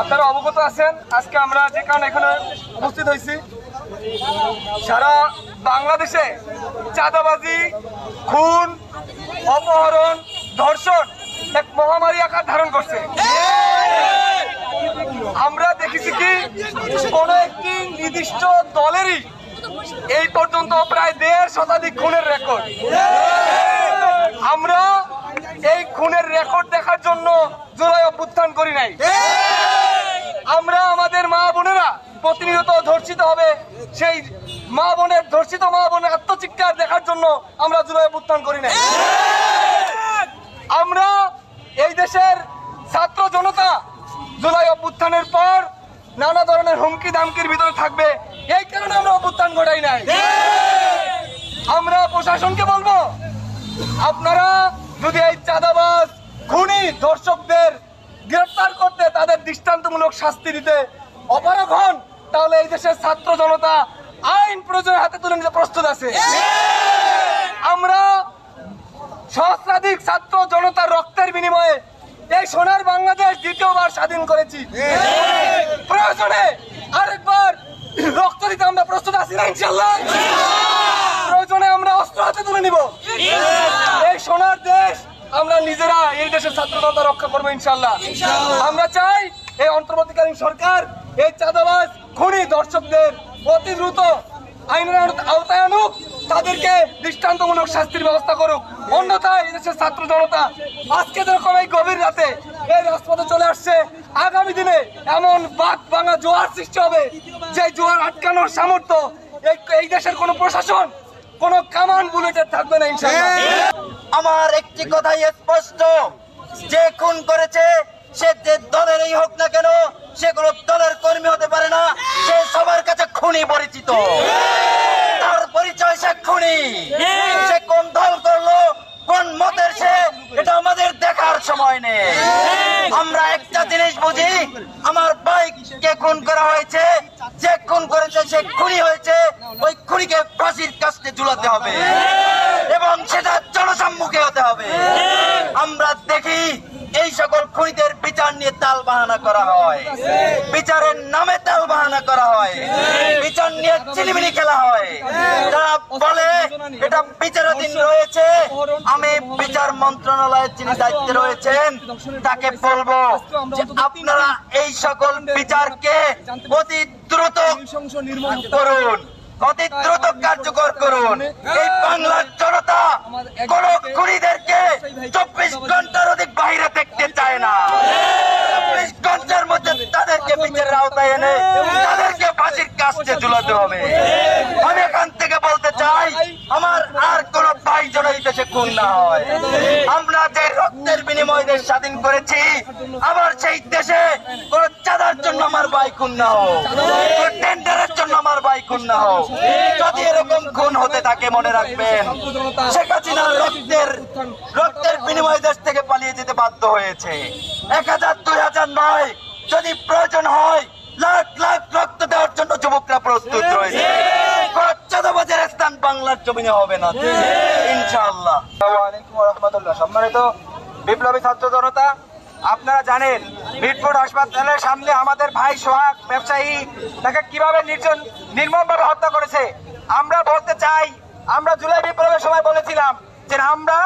আপনারা অবগত আছেন, আজকে আমরা যে কারণে এখানে উপস্থিত হয়েছি। সারা বাংলাদেশে চাঁদাবাজি, খুন, অপহরণ, ধর্ষণ এক মহামারী আকার ধারণ করছে। আমরা দেখেছি কি, কোন একটি নির্দিষ্ট দলেরই এই পর্যন্ত প্রায় দেড় শতাধিক খুনের রেকর্ড। আমরা খুনের রেকর্ড দেখার জন্য জুলাই অভ্যুত্থান করি নাই। আমরা আমাদের মা বোনেরা প্রতিনিয়ত ধর্ষিত হবে। সেই মা বোনের ধর্ষিত মা বোনের আত্মচিৎকার দেখার জন্য আমরা জুলাই অভ্যুত্থান করি নাই। আমরা এই দেশের ছাত্র জনতা জুলাই অভ্যুত্থানের পর নানা ধরনের হুমকি দামকির ভিতরে থাকবে। এই কারণে আমরা অভ্যুত্থান ঘটাই নাই। আমরা প্রশাসনকে বলব আপনারা যদি এই চাঁদাবাজ খুনি দর্শকদের গ্রেফতার করতে তাদের দৃষ্টান্তমূলক শাস্তি দিতে অপারগ হন, তাহলে এই দেশের ছাত্র জনতা আইন প্রয়োজনের হাতে তুলে নিতে প্রস্তুত আছে। আমরা সহস্রাধিক ছাত্র জনতার রক্তের বিনিময়ে এই সোনার বাংলাদেশ দ্বিতীয়বার স্বাধীন করেছি। প্রয়োজনে আরেকবার রক্ত দিতে আমরা প্রস্তুত আছি না ইনশাল্লাহ প্রয়োজনে আমরা অস্ত্র হাতে তুলে নিব। এই সোনার দেশ আমরা নিজেরা এই দেশের ছাত্র জনতা রক্ষা করব ইনশাল্লাহ আমরা চাই এই অন্তর্বর্তীকালীন সরকার এই চাঁদাবাজ খুনি দর্শকদের অতি দ্রুত আইনের আওতা- আওতায় আনুক তাদেরকে দৃষ্টান্তমূলক শাস্তির ব্যবস্থা করুক। অন্যথায় এই দেশের ছাত্র জনতা আজকে যেরকম এই গভীর রাতে এই রাজপথে চলে আসছে আগামী দিনে এমন বাঘ ভাঙা জোয়ার সৃষ্টি হবে যে জোয়ার আটকানোর সামর্থ্য এই এই দেশের কোনো প্রশাসন কোনো কামান বুলেটের থাকবে না ইনশাআল্লাহ। আমার একটি কথাই স্পষ্ট যে খুন করেছে সে যে দলেরই হোক না কেন সে কোনো দলের কর্মী হতে পারে না সে সবার কাছে খুনি পরিচিত তার পরিচয় সে খুনি সে কোন দল করল কোন মতের সে এটা আমাদের দেখার সময় নেই আমরা একটা জিনিস বুঝি? আমার বাইককে খুন করা হয়েছে। যে খুন করেছে, সে খুনি হয়েছে। ওই খুনিকে ফাঁসির কাছে ঝুলাতে হবে। এবং সেটা জনসম্মুখে হতে হবে। আমরা দেখি, এই সকল খুনিদের বিচার নিয়ে তাল বাহানা করা হয়। বিচারের নামে বাহানা করা হয়। বিচার নিয়ে চিলিমিলি খেলা হয়। যারা বলে এটা বিচারাধীন রয়েছে, আমি বিচার মন্ত্রণালয়ের যিনি দায়িত্বে রয়েছেন, তাকে বলব যে আপনারা এই সকল বিচারকে অতি দ্রুত করুন। অতি দ্রুত কার্যকর করুন। এই বাংলার জনতা কোন খুনিদেরকে চব্বিশ ঘণ্টার অধিক বাইরে দেখতে চায় না। চব্বিশ ঘণ্টার মধ্যে তাদেরকে বিচারের আওতায় এনে তাদেরকে ফাঁসির কাছে ঝুলাতে হবে। আমি এখান থেকে বলতে চাই, আমার আর কোন ভাই যেন এই দেশে খুন না হয়। আমরা যে রক্তের বিনিময় দেশ স্বাধীন করেছি, আবার সেই দেশে কোন চাঁদার জন্য আমার ভাই খুন না হোক। খুন যদি এরকম খুন হতে থাকে, মনে রাখবেন, শেখ হাসিনা রক্তের রক্তের দেশ থেকে পালিয়ে যেতে বাধ্য হয়েছে। এক হাজার, দুই হাজার নয়, যদি প্রয়োজন হয়, লাখ লাখ রক্ত দেওয়ার জন্য যুবকরা প্রস্তুত রয়েছে। বাংলার হবে না। ইনশাআল্লাহ। সম্মানিত বিপ্লবী ছাত্র জনতা আপনারা জানেন মিটফোর্ড হাসপাতালের সামনে আমাদের ভাই সোহাগ ব্যবসায়ী, তাকে কীভাবে নির্জন, নির্মমভাবে হত্যা করেছে, আমরা বলতে চাই, আমরা জুলাই বিপ্লবের সময় বলেছিলাম যে আমরা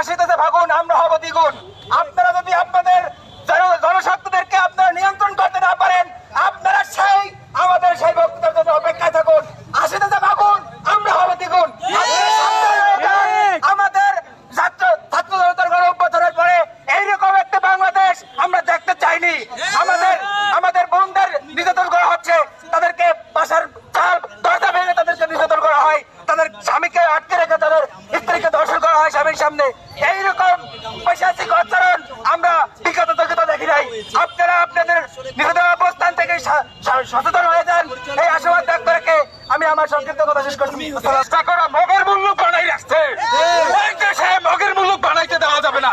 আশিতে ভাগুন, আমরা হব দ্বিগুণ। আপনারা যদি আপনাদের জনস্বার্থদেরকে আপনারা নিয়ন্ত্রণ করতে না পারেন, আপনারা সেই, আমাদের সেই বক্তব্যের জন্য অপেক্ষায় থাকুন আশিতে ভাগুন আমরা হব দ্বিগুণ আপনারা সাবধান হয়ে যান। আমাদের ছাত্র ছাত্র জনতার গণ অভ্যুত্থানের পরে এইরকম একটা বাংলাদেশ আমরা দেখতে চাইনি আমাদের আমাদের বোনদের নির্যাতন করা হচ্ছে তাদেরকে বাসার চাল দরজা ভেঙে তাদেরকে নির্যাতন করা হয় তাদের স্বামীকে আটকে রেখে তাদের স্ত্রীকে দর্শন করা হয় স্বামীর সামনে। এইরকম পৈশাচিক আচরণ আমরা বিগত থেকে তো দেখি নাই। আপনারা আপনাদের নিজেদের অবস্থান থেকে সচেতন হয়ে যান। এই আশাবাদ ব্যক্ত রেখে আমি আমার সংক্ষিপ্ত কথা শেষ করছি। করা মগের মূল্য বানাই রাখছে। মগের মূল্য বানাইতে দেওয়া যাবে না।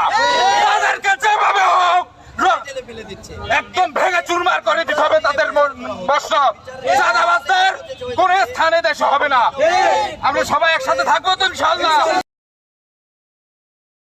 একদম ভেঙে চুরমার করে দিতে হবে তাদের বস্ত্র চাঁদাবাজদের কোন স্থানে দেশে হবে না। আমরা সবাই একসাথে থাকব তো